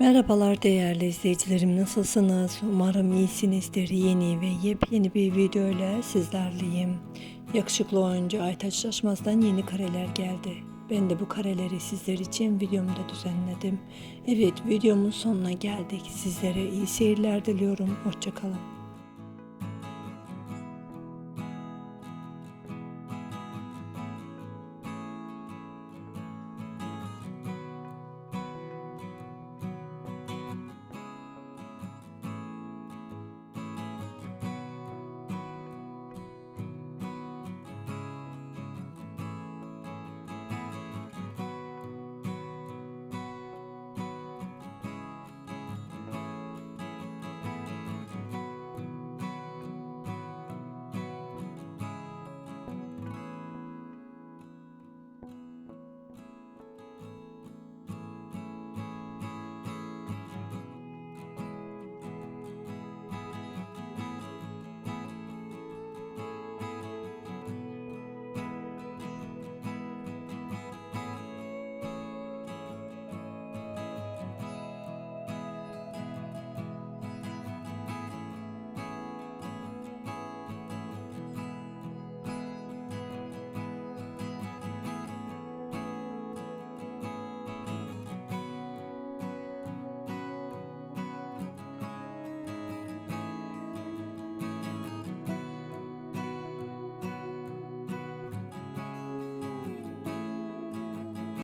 Merhabalar değerli izleyicilerim nasılsınız? Umarım iyisinizdir. Yeni ve yepyeni bir video ile sizlerleyim. Yakışıklı oyuncu Aytaç Şaşmaz'dan yeni kareler geldi. Ben de bu kareleri sizler için videomda düzenledim. Evet videomun sonuna geldik. Sizlere iyi seyirler diliyorum. Hoşçakalın.